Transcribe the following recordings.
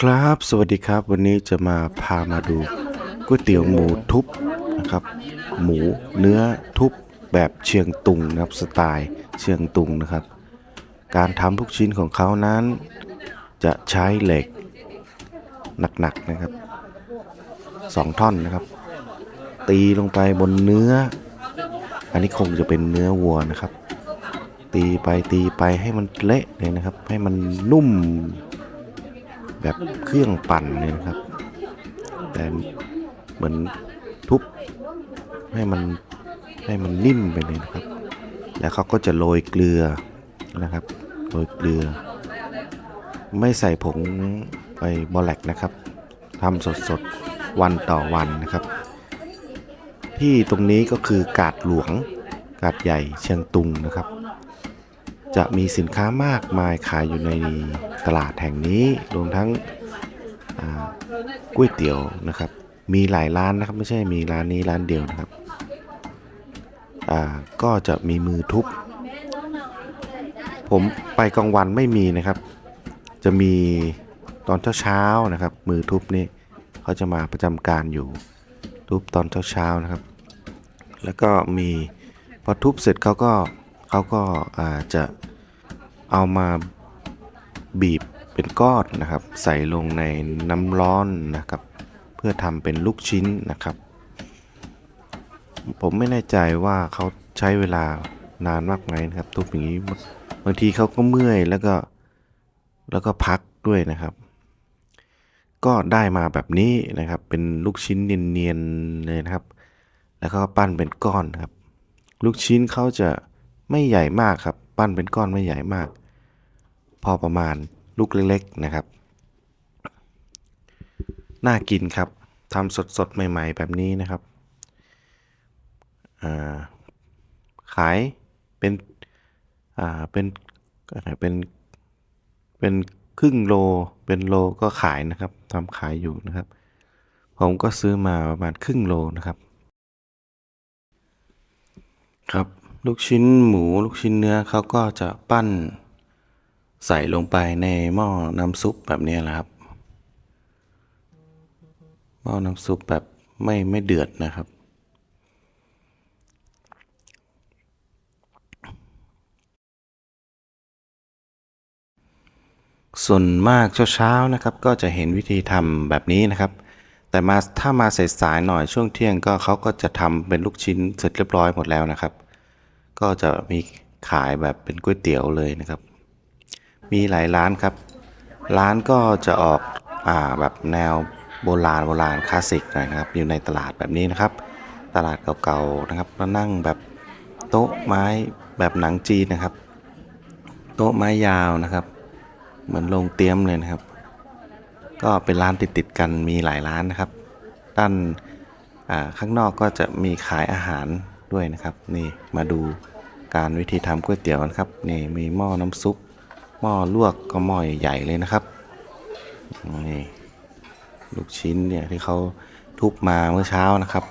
ครับ สวัสดีครับ วันนี้จะมาพามาดูก๋วยเตี๋ยวหมูทุบนะครับ หมูเนื้อทุบแบบเชียงตุงนะครับสไตล์เชียงตุงนะครับ การทำลูกชิ้นของเขานั้น จะใช้เหล็กหนักๆนะครับสองท่อนนะครับ ตีลงไปบนเนื้อ อันนี้คงจะเป็นเนื้อวัวนะครับ ตีไปตีไปให้มันเละเลยนะครับ ให้มันนุ่ม แบบเครื่องปั่นเลยนะครับ แต่เหมือนทุบให้มันให้มันนิ่มไปเลยนะครับ แล้วเขาก็จะโรยเกลือนะครับโรยเกลือ ไม่ใส่ผงไปบอแลกนะครับทำสดๆวันต่อวันนะครับ ที่ตรงนี้ก็คือกาดหลวงกาดใหญ่เชียงตุงนะครับ จะมีสินค้ามากมายขายอยู่ในตลาดแห่งนี้ รวมทั้งก๋วยเตี๋ยวนะครับ มีหลายร้านนะครับ ไม่ใช่มีร้านนี้ร้านเดียวนะครับ ก็จะมีมือทุบ ผมไปกลางวันไม่มีนะครับ จะมีตอนเช้าๆนะครับ มือทุบนี่เขาจะมาประจำการอยู่ทุบตอนเช้าๆนะครับ แล้วก็มีพอทุบเสร็จเขาก็ เขาก็อาจะเอามาบีบเป็นก้อนนะครับ ใส่ลงในน้ำร้อนนะครับ เพื่อทำเป็นลูกชิ้นนะครับ ผมไม่แน่ใจว่าเขาใช้เวลานานมากไหมนะครับทุบอย่างนี้บางทีเขาก็เมื่อยแล้วก็แล้วก็พักด้วยนะครับ ก็ได้มาแบบนี้นะครับ เป็นลูกชิ้นเนียนๆเลยนะครับ แล้วก็ปั้นเป็นก้อนนครับ ลูกชิ้นเขาจะ ไม่ใหญ่มากครับ ปั้นเป็นก้อนไม่ใหญ่มาก พอประมาณลูกเล็กๆนะครับ น่ากินครับทำสดๆ ใหม่ ๆ แบบนี้นะครับาขายเป็นเป็นเป็นเป็นครึ่งโลเป็นโลก็ขายนะครับทำขายอยู่นะครับ ผมก็ซื้อมาประมาณครึ่งโลนะครับ ครับ ลูกชิ้นหมูลูกชิ้นเนื้อเขาก็จะปั้น ใส่ลงไปในหม้อน้ำซุปแบบนี้แหละครับ หม้อน้ำซุปแบบไม่ไม่เดือดนะครับ ส่วนมากเช้าๆนะครับ ก็จะเห็นวิธีทำแบบนี้นะครับ แต่มาถ้ามาสายๆหน่อยช่วงเที่ยงก็เขาก็จะทำเป็นลูกชิ้นเสร็จเรียบร้อยหมดแล้วนะครับ ก็จะมีขายแบบเป็นก๋วยเตี๋ยวเลยนะครับ มีหลายร้านครับ ร้านก็จะออกอ่าแบบแนวโบราณโบราณคลาสสิกหน่อยนะครับ อยู่ในตลาดแบบนี้นะครับ ตลาดเก่าๆนะครับแล้วนั่งแบบโต๊ะไม้แบบหนังจีนนะครับ โต๊ะไม้ยาวนะครับ เหมือนโรงเตรียมเลยนะครับ ก็เป็นร้านติดๆกันมีหลายร้านนะครับ ด้านข้างนอกก็จะมีขายอาหาร ด้วยนะครับ นี่มาดูการวิธีทำก๋วยเตี๋ยวนะครับนี่มีหม้อน้ำซุปหม้อลวกก็หม้อใหญ่เลยนะครับนี่ลูกชิ้นเนี่ยที่เขาทุบมาเมื่อเช้านะครับ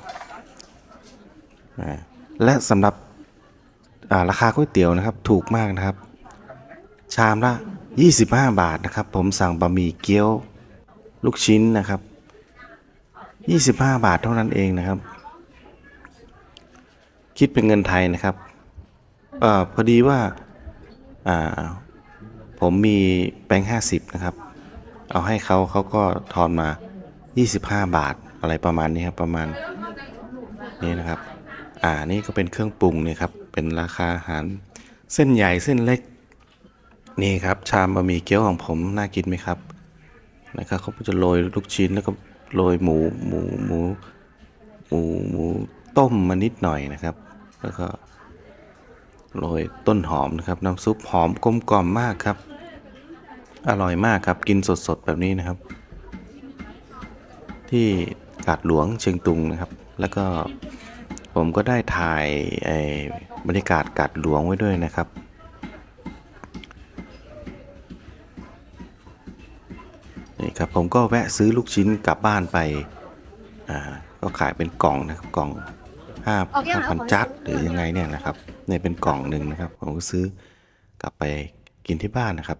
และสำหรับราคาก๋วยเตี๋ยวนะครับถูกมากนะครับ ชามละ 25 บาทนะครับ ผมสั่งบะหมี่เกี๊ยวลูกชิ้นนะครับ 25 บาทเท่านั้นเองนะครับ คิดเป็นเงินไทยนะครับอพอดีว่าผมมีแบงค์50นะครับ เอาให้เขาเขาก็ทอนมา 25 บาทอะไรประมาณนี้ครับประมาณนี้นะครับ อ่านี่ก็เป็นเครื่องปรุงนี่ครับเป็นราคาอาหารเส้นใหญ่เส้นเล็กนี่ครับชามบะหมี่เกี๊ยวของผมน่ากินไหมครับนะครับเขาจะโรยลูกชิ้นแล้วก็โรยหมูหมูหมูหมูหมูต้มมานิดหน่อยนะครับ แล้วก็โรยต้นหอมนะครับ น้ำซุปหอมกลมกล่อมมากครับ อร่อยมากครับกินสดๆแบบนี้นะครับ ที่กาดหลวงเชียงตุงนะครับ แล้วก็ผมก็ได้ถ่ายไอ้บรรยากาศกาดหลวงไว้ด้วยนะครับนี่ครับผมก็แวะซื้อลูกชิ้นกลับบ้านไป อ่า ก็ขายเป็นกล่องนะครับกล่อง ห้าห้าพันจัดหรือยังไงเนี่ยนะครับเนี่ยเป็นกล่องหนึ่งนะครับ ผมก็ซื้อกลับไปกินที่บ้านนะครับ